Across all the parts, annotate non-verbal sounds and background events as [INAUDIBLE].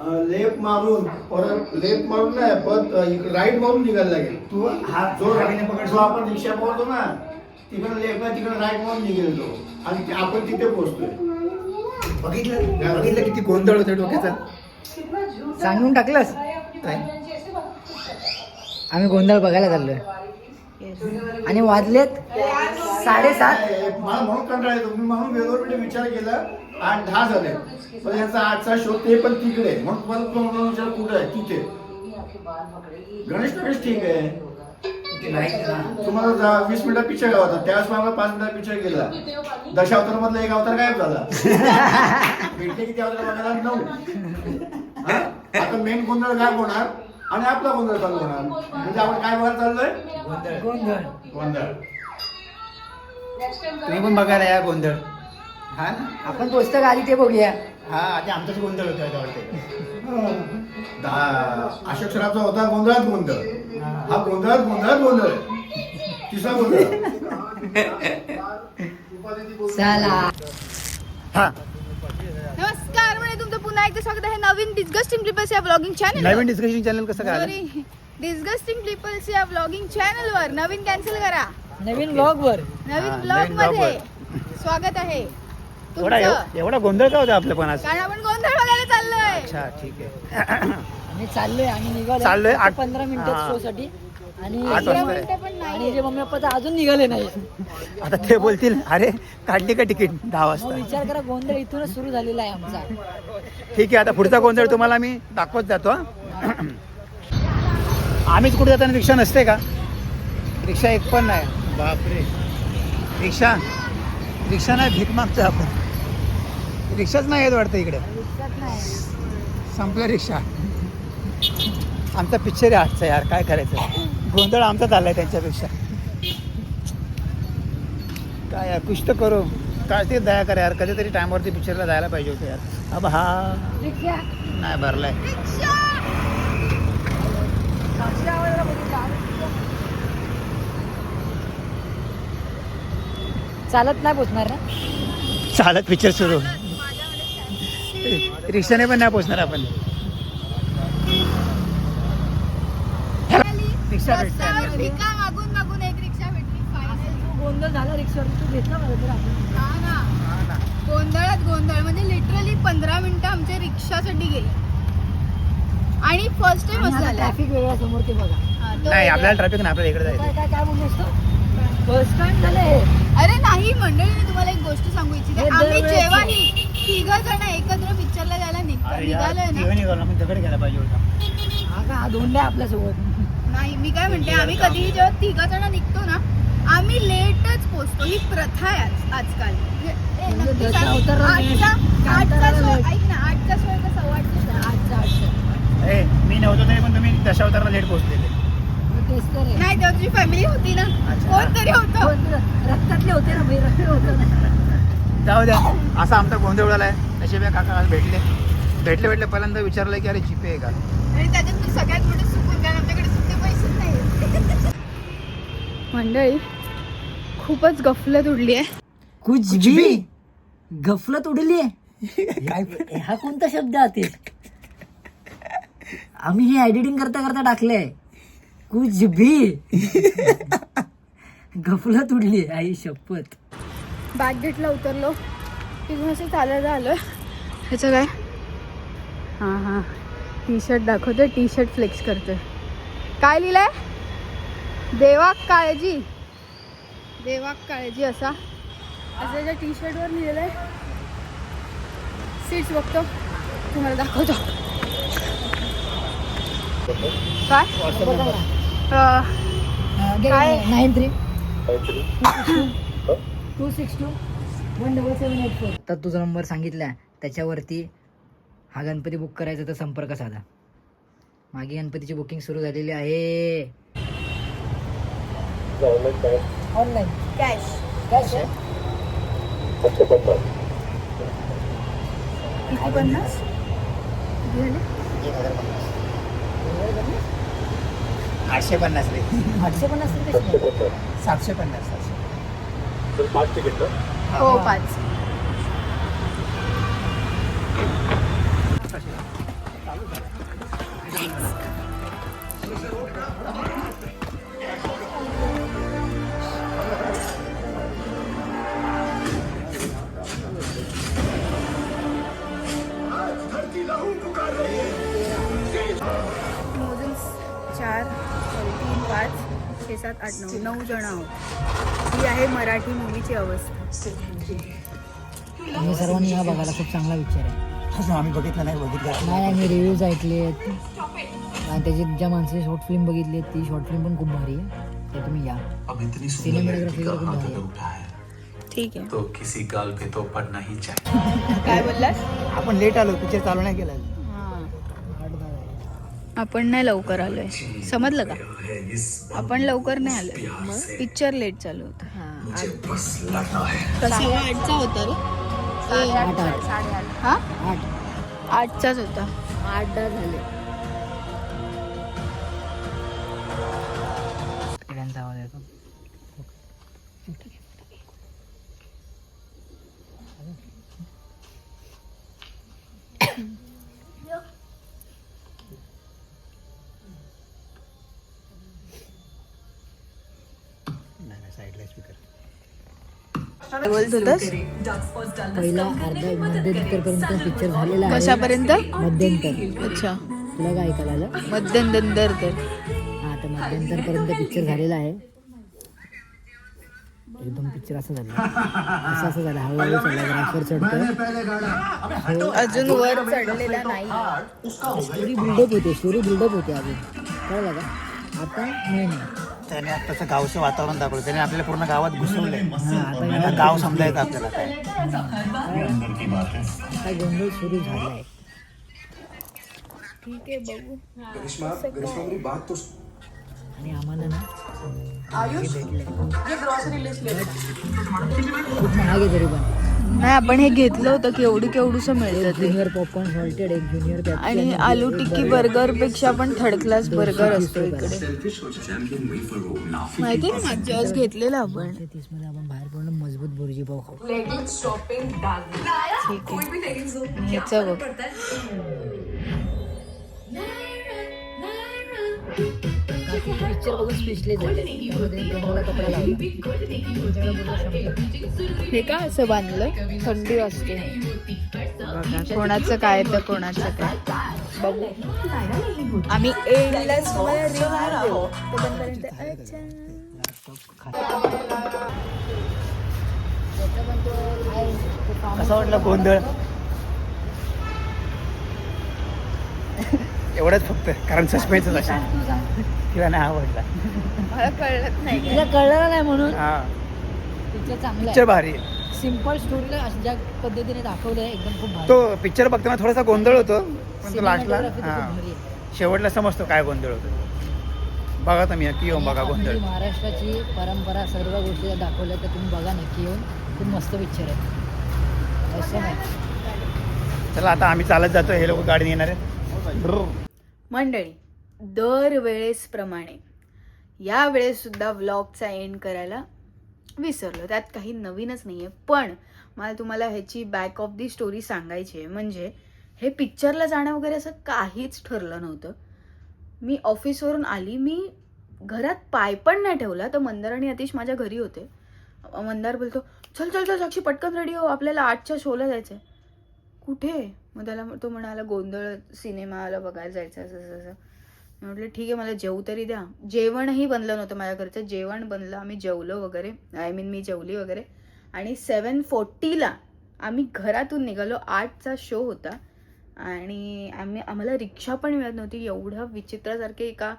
लेप मारून परत लेप मारून नाही पण राईट मारून निघायला लागेल. तू हा जो राईने पकडतो आपण रिक्षा पकडतो ना तिकडे लेप तिकडे राईट मारून निघेल तो. आणि ते आपण तिथे पोहोचतोय. बघितलं? बघितलं किती गोंधळ होते डोक्याचा. सांगून टाकलंस? काय? आम्ही गोंधळ बघायला चाललोय. आणि वाजलेत साडेसात. मला म्हणून कंटाळा येतो. मी म्हणून वेगवेगळे विचार केला आठ दहा झाले. पण यांचा आजचा शो ते पण तिकडे. म्हणून तुम्हाला विचार कुठे आहे? तिथे. गणेश नगेश ठीक आहे. तुम्हाला वीस मिनिटं पिक्चर होता. त्यावेळेस मला पाच मिनिटं पिक्चर गेला दशावतार मधला एक अवतार गायब झाला. [LAUGHS] भेटले किती अवतार बघायला नऊ. हा? आता मेन गोंधळ गायब होणार. आणि आपला गोंधळ चालू होणार. म्हणजे आपण काय बघायला चाललोय? गोंधळ. गोंधळ. गोंधळ. तुम्ही पण बघायला या गोंधळ. हा? ना आपण पुस्तक आधी ते बघूया. हा आधी आमचाच गोंधळ होता वाटतं दहा अशोक सराफचा होता गोंधळात गोंधळ. हा गोंधळात गोंधळात गोंधळ तिसरा गोंधळ. चला. हा. पुन्हा एकदा स्वागत आहे नवीन डिस्गस्टिंग क्लिपर्स या ब्लॉगिंग चॅनल नवीन डिस्कशन चॅनल कसं काय? सॉरी डिस्गस्टिंग क्लिपर्स या ब्लॉगिंग चॅनल वर. नवीन कॅन्सल करा. नवीन ब्लॉग वर. नवीन ब्लॉग नवीन blog मध्ये स्वागत आहे. एवढा तुमचं. एवढा गोंधळ का होता आपल्या पण आज? कारण आपण गोंधळ बघायला चाललोय. अच्छा ठीक आहे. आम्ही चाललोय आम्ही निघालो चाललोय आठ- पंधरा मिनिटात हा. शो साठी. आणि आठ वाजता आहे. जे मम्मी पप्पा तर अजून निघाले नाही आता ते बोलतील अरे काढली का तिकीट? दहा मग वाजता. विचार करा गोंधळ इथूनच सुरू झालेला आहे आमचा. ठीक आहे आता पुढचा गोंधळ तुम्हाला मी दाखवत जातो हं. आम्हीच कुठे जाताना रिक्षा नसते का? रिक्षा एक पण नाही. बापरे. रिक्षा? रिक्षा नाही भीक मागतो आपण. रिक्षाच नाही येत वाटतं इकडे. संपलं रिक्षा. आमचा पिक्चर आहे आजचा यार काय करायचं? गोंधळ आमचा चाललाय त्यांच्यापेक्षा. काय यार कुछ तर करो. काय ते दया करा यार कधीतरी टायमावरती पिक्चरला जायला पाहिजे होतं यार. अब हा. नाही भरलाय. चालत नाही पोचणार ना? चालत पिक्चर सुरू. रिक्षाने पण नाही पोचणार आपण. रिक्षा भिका मागून मागून एक रिक्षा भेटली finally. गोंधळ झाला रिक्षावर तू घेतला मला तर आपण. हा ना. गोंधळात गोंधळ. म्हणजे लिटरली पंधरा मिनिटं आमच्या रिक्षासाठी गेली. आणि फर्स्ट टाइम असं झालं ट्रॅफिक वेगळा समोर ते बघा. हा, तो नाही वेगळा. आपल्याला ट्रॅफिक नाही आपल्याला इकडे काय जायचं काय फर्स्ट टाइम झालं. हे अरे नाही मंडळी मी तुम्हाला एक गोष्ट सांगू इच्छिते. हे आम्ही दरवेळेस जेव्हाही तिघ जण एकत्र पिक्चरला जायला निघतो अरे यार निघालोय ना. निघालो आपण दगड घ्यायला पाहिजे होता. हा का? हा आहे आपल्यासोबत. नाही मी काय म्हणते आम्ही कधीही जेव्हा तिघ जण निघतो ना आम्ही लेटच पोचतो. ही प्रथा आहे आज- आजकाल. मी नव्हतो तरी पण तुम्ही दशावताराला लेट पोहोचलेले तर. नाही तेव्हा तुझी फॅमिली होती ना. अच्छा. कोणतरी होतं. कोण? रक्तातले होते ना रक्त होतं जाऊ द्या. असा आमचा गोंधळ उडाला आहे. नशिब या काका आज भेटले. भेटले भेटले पहिल्यांदा विचारलं की अरे जीपे आहे का? आणि त्याच्यात सगळ्यात मोठे कारण आमच्याकडे मंडळी खूपच गफलत उडली आहे. कुछ भी गफलत उडली काय हा कोणता शब्द आहे आम्ही हे एडिटिंग करता करता टाकलंय. कुछ भी. गफलत उडली आई शपथ. बॅगगेटला उतरलो. तिथून असं चालायला आलो ह्याचं काय हां हां. टी शर्ट दाखवतोय. टी शर्ट फ्लेक्स करतोय. काय लिहिलंय? देवाक काळजी. देवाक काळजी असा. असं त्याच्या टी शर्टवर लिहिलेलं आहे सीट्स बघतो. तुम्हाला दाखवतो. काय? काय? Nine three two six two one double seven eight four तर तुझा नंबर सांगितला त्याच्यावरती हा गणपती बुक करायचा तर संपर्क साधा. मागे गणपतीची बुकिंग सुरू झालेली आहे. ऑनलाईन कॅश कॅश किती पन्नास किती झाले आठशे पन्नास रे आठशे पन्नास रुपये सातशे पन्नास सातशे हो पाच चार तीन पाच छे सात आठ नऊ नऊ जण आहोत. ही आहे मराठी मूवीची अवस्था. तुम्ही सर्वांनी या बघायला खूप चांगला पिक्चर आहे. आम्ही बघितलं नाही बघितलं नाही नाही मी रिव्ह्यूज ऐकले आहेत. आणि त्याची ज्या माणसाची शॉर्ट फिल्म बघितली ती शॉर्ट फिल्म पण खूप भारी आहे. ते तुम्ही या. अब इतनी सुंदर लड़की सिनेमॅटोग्राफी खूप भारी आहे. है। ठीक आहे. तो किसी गाल पे तो पड़ना ही चाहिए। काय बोललास? आपण लेट आलो पिक्चर चालू नाही केला आपण नाही लवकर आलोय. समजलं का? आपण लवकर नाही आलोय. पिक्चर लेट चालू होता. आठचा होता रे. आठ. आठ हा? आठ. आठचाच होता. आठ दहा झाले. नाही नाही साईडला स्पीकर बोलत होतास पहिला अर्धा मध्यंतरपर्यंत पिक्चर झालेला आहे. कशापर्यंत मध्यंतर. अच्छा तुला काय ऐकायला आलं? मध्यंतर तर. हा तर मध्यंतरपर्यंत पिक्चर झालेला आहे. एकदम पिक्चर असं झालं. असं असं झालं. हळूहळू चालला ग्राफवर चढतो अजून वर चढलेला नाही स्टोरी बिल्डअप होते स्टोरी बिल्डअप होते अजून. कळलं का? आता मेन त्याने आत्ताचं गावचं वातावरण दाखवलं. त्याने आपल्याला पूर्ण गावात घुसवलंय. आता गाव समजायचं आपल्याला काय. गोंधळ सुरू झालाय. ठीक आहे बघू. आणि आम्हाला ना भेटलंय. खूप महाग आहे तरी पण. नाही आपण हे घेतलं होतं की एवढी केवढूस मिळतं ते. ज्युनियर पॉपकॉर्न सॉल्टेड एक ज्युनियर आणि आलू टिक्की बर्गरपेक्षा पण थर्ड क्लास बर्गर असतो इकडे. माहिती ना मागच्या वेळेस घेतलेला आपण. तीसमध्ये आपण बाहेर पडून मजबूत बुर्जी पाव खाऊ. ठीक आहे. बघ. पिक्चर बघून स्पेशली झाले त्यामध्ये तोंडाला कपडा लावला हे का असं बांधलं? थंडी वाजते. बघा कोणाचं काय तर कोणाचं काय. बघू. आम्ही कसं वाटलं गोंधळ? एवढंच फक्त कारण सस्पेन्सच असा [LAUGHS] तिला नाही आवडला. मला कळत नाही. तिला कळलं नाही म्हणून? हा. पिक्चर चांगला पिक्चर भारी. आहे. आहे सिंपल स्टोरीला अशा ज्या पद्धतीने दाखवलंय एकदम खूप भारी. तो पिक्चर बघताना थोडासा गोंधळ होतो पण तो लास्टला Cinematography तर हा. खूप भारी आहे. शेवटला समजतो काय गोंधळ होतो बघा तुम्ही नक्की येऊन बघा गोंधळ. आपली महाराष्ट्राची परंपरा सर्व गोष्टी जर दाखवल्या तर तुम्ही बघा नक्की येऊन. खूप मस्त पिक्चर आहे. असं नाही. चला आता आम्ही चालत जातो हे लोक गाडी येणार आहेत. ब्रू. मंडळी दरवेळेसप्रमाणे या व्लॉगचा एंड करायला विसरलो. त्यात काही नवीनच नाही आहे पण मला तुम्हाला ह्याची बॅक ऑफ दी स्टोरी सांगायची आहे. म्हणजे हे पिक्चरला जाणं वगैरे असं काहीच ठरलं नव्हतं. मी ऑफिसवरून आली. मी घरात पाय पण नाही ठेवला. तर मंदार आणि अतिश माझ्या घरी होते. मंदार बोलतो चल चल चल साक्षी पटकन रेडी हो. आपल्याला आठच्या शोला जायचं आहे कुठे? मग त्याला तो म्हणाला गोंधळ सिनेमाला बघायला जायचं असं असं असं. मी म्हटलं ठीक आहे मला जेवू तरी द्या. जेवणही बनलं नव्हतं माझ्या घरचं. जेवण बनलं आम्ही जेवलो वगैरे. आय मीन मी जेवली वगैरे. आणि सेवन फोर्टीला आम्ही घरातून निघालो. आठचा शो होता. आणि आम्ही आम्हाला रिक्षा पण मिळत नव्हती. एवढं विचित्रासारखे एका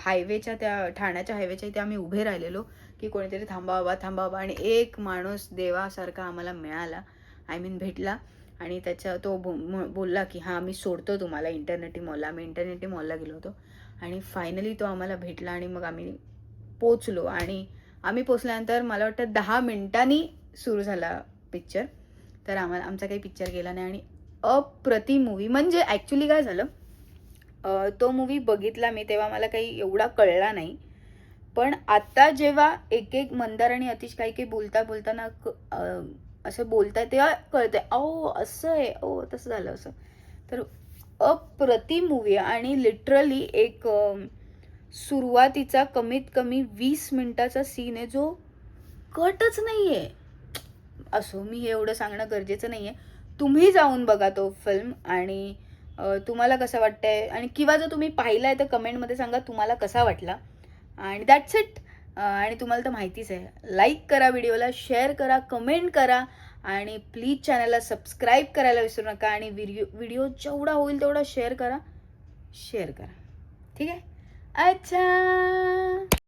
हायवेच्या त्या ठाण्याच्या हायवेच्या इथे आम्ही उभे राहिलेलो की कोणीतरी थांबावा थांबावा. आणि एक माणूस देवासारखा आम्हाला मिळाला. आय मीन भेटला. आणि त्याच्या तो बो- म- बोलला की हां मी सोडतो तुम्हाला इंटरनेटी मॉलला. आम्ही इंटरनेटी मॉलला गेलो होतो. आणि फायनली तो आम्हाला भेटला आणि मग आम्ही पोचलो आणि आम्ही पोचल्यानंतर मला वाटतं दहा मिनिटांनी सुरू झाला पिक्चर तर आम्हाला आमचा काही पिक्चर गेला नाही. आणि अप्रति मूवी म्हणजे ॲक्च्युली काय झालं तो मूवी बघितला मी तेव्हा मला काही एवढा कळला नाही. पण आत्ता जेव्हा एक एक मंदार आणि अतिश काही काही बोलता बोलताना क- असं बोलताय तेव्हा कळतंय अहो असं आहे ओ तसं झालं असं. तर अप्रतिम मूवी आहे आणि लिटरली एक सुरुवातीचा कमीत कमी वीस मिनिटाचा सीन आहे जो कटच नाही आहे असो मी हे एवढं सांगणं गरजेचं नाही आहे तुम्ही जाऊन बघा तो फिल्म आणि तुम्हाला कसं वाटतंय? आणि किंवा जर तुम्ही पाहिला आहे तर कमेंटमध्ये सांगा तुम्हाला कसा वाटला. आणि दॅट्स इट आणि तुम्हाला तर माहितीच आहे. लाईक करा व्हिडिओला शेअर करा कमेंट करा आणि प्लीज चॅनलला सबस्क्राईब करायला विसरू नका आणि व्हिडिओ व्हिडिओ जेवढा होईल तेवढा शेअर करा शेअर करा. ठीक आहे? अच्छा!